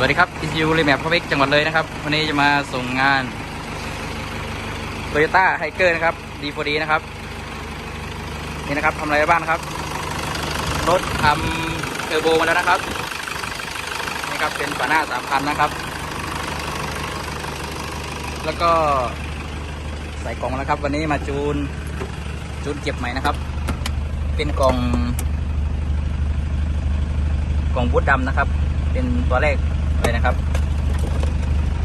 สวัสดีครับอินยูรีแมปพระเวกจังหวัดเลยนะครับ วันนี้จะมาส่งงาน Toyota h i เกอร์นะครับ D4D นะครับ นี่นะครับทำอะไรบ้างครับ รถทำเทอร์โบมาแล้วนะครับ นี่ครับเป็นฝาหน้าสามพันนะครับ แล้วก็ใส่กล่องแล้วครับ วันนี้มาจูน จูนเก็บใหม่นะครับ เป็นกล่อง กล่องบูทดำนะครับ เป็นตัวแรก เลยนะครับ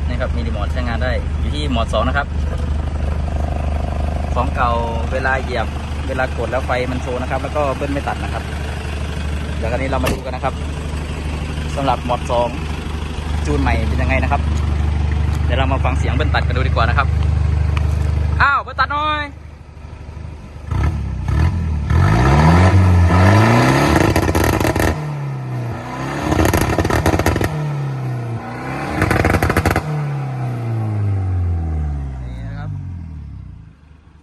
นี่ครับมีรีโมทใช้งานได้อยู่ที่หมดสองนะครับ ของเก่าเวลาเหยียบเวลากดแล้วไฟมันโชว์นะครับ แล้วก็เบิ้ลไม่ตัดนะครับเดี๋ยวคราวนี้เรามาดูกันนะครับสำหรับหมดสองจูนใหม่เป็นยังไงนะครับ เดี๋ยวเรามาฟังเสียงเบิ้ลตัดกันดูดีกว่านะครับอ้าวเบิ้ลตัดหน่อย นี่นะครับ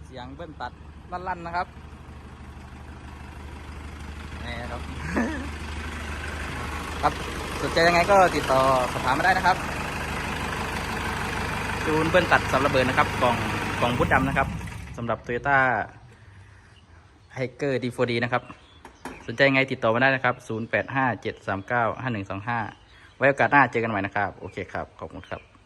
เสียงเบิ้ลตัดลั่นๆนะครับนี่ครับ ครับสนใจยังไงก็ติดต่อสอบถามมาได้นะครับจูนเบิ้ลตัดสำหรับระเบิดนะครับกล่องกล่องพุทดำนะครับสำหรับ Toyota h i เกอร์ D4D นะครับ สนใจยังไงติดต่อมาได้นะครับ 0857395125 ไว้โอกาสหน้าเจอกันใหม่นะครับ โอเคครับ ขอบคุณครับ